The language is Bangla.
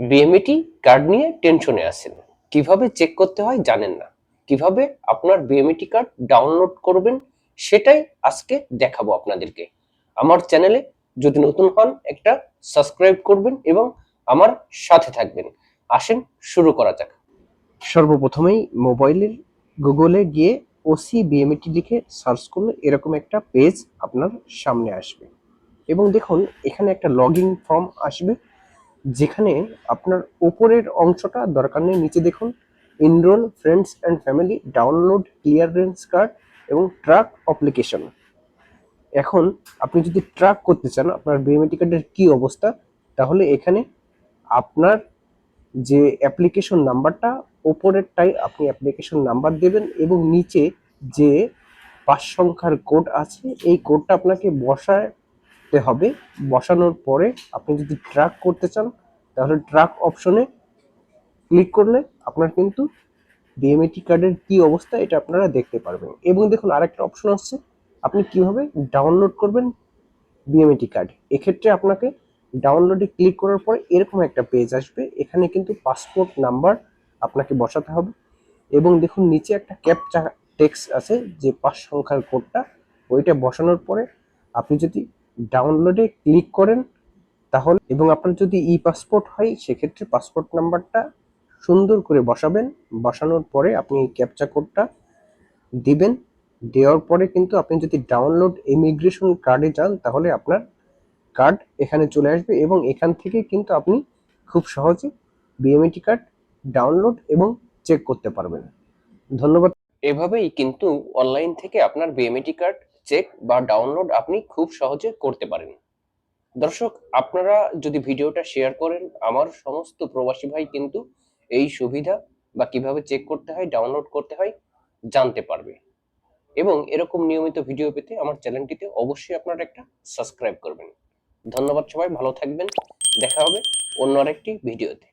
বিএমইটি কার্ড নিয়ে টেনশনে আছেন। কীভাবে চেক করতে হয় জানেন না। কীভাবে আপনার বিএমইটি কার্ড ডাউনলোড করবেন সেটাই আজকে দেখাবো আপনাদেরকে। আমার চ্যানেলে যদি নতুন হন একটা সাবস্ক্রাইব করবেন এবং আমার সাথে থাকবেন। আসেন, শুরু করা যাক। সর্বপ্রথমেই মোবাইলের গুগলে গিয়ে ওসি বিএমইটি লিখে সার্চ করলে এরকম একটা পেজ আপনার সামনে আসবে। এবং দেখুন, এখানে একটা লগইন ফর্ম আসবে। যেখানে আপনার উপরের অংশটা দরকার নেই, নিচে দেখুন enrol friends and family download clearance card এবং ট্রাক অ্যাপ্লিকেশন এখন আপনি যদি ট্রাক করতে চান, আপনার বিএমএটি কার্ডের কী অবস্থা, তাহলে এখানে আপনার যে অ্যাপ্লিকেশন নাম্বারটা ওপরেরটাই আপনি অ্যাপ্লিকেশন নাম্বার দেবেন এবং নিচে যে পাঁচ সংখ্যার কোড আছে, এই কোডটা আপনাকে বসাতে হবে। বসানোর পরে আপনি যদি ট্র্যাক করতে চান, তাহলে ট্র্যাক অপশনে ক্লিক করলে আপনার কিন্তু বিএমএটি কার্ডের কি অবস্থা এটা আপনারা দেখতে পারবেন। এবং দেখুন আরেকটা অপশন আসছে, আপনি কীভাবে ডাউনলোড করবেন বিএমএটি কার্ড এক্ষেত্রে আপনাকে ডাউনলোডে ক্লিক করার পরে এরকম একটা পেজ আসবে। এখানে কিন্তু পাসপোর্ট নাম্বার আপনাকে বসাতে হবে। এবং দেখুন নিচে একটা ক্যাপচা টেক্স আছে যে পাঁচ সংখ্যার কোডটা ওইটা বসানোর পরে আপনি যদি ডাউনলোডে ক্লিক করেন, তাহলে এবং আপনার যদি ই পাসপোর্ট হয়, সেক্ষেত্রে পাসপোর্ট নাম্বারটা সুন্দর করে বসাবেন। বসানোর পরে আপনি এই ক্যাপচা কোডটা দিবেন। দেওয়ার পরে কিন্তু আপনি যদি ডাউনলোড ইমিগ্রেশন কার্ডে যান, তাহলে আপনার কার্ড এখানে চলে আসবে এবং এখান থেকে কিন্তু আপনি খুব সহজে বিএমইটি কার্ড ডাউনলোড এবং চেক করতে পারবেন। ধন্যবাদ। এভাবেই কিন্তু অনলাইন থেকে আপনার বিএমইটি কার্ড চেক বা ডাউনলোড আপনি খুব সহজে করতে পারেন। দর্শক, আপনারা যদি ভিডিওটা শেয়ার করেন, আমার সমস্ত প্রবাসী ভাই কিন্তু এই সুবিধা বা কীভাবে চেক করতে হয় ডাউনলোড করতে হয়, জানতে পারবে। এবং এরকম নিয়মিত ভিডিও পেতে আমার চ্যানেলটিতে অবশ্যই আপনারা একটা সাবস্ক্রাইব করবেন। ধন্যবাদ সবাই, ভালো থাকবেন। দেখা হবে অন্য আরেকটি ভিডিওতে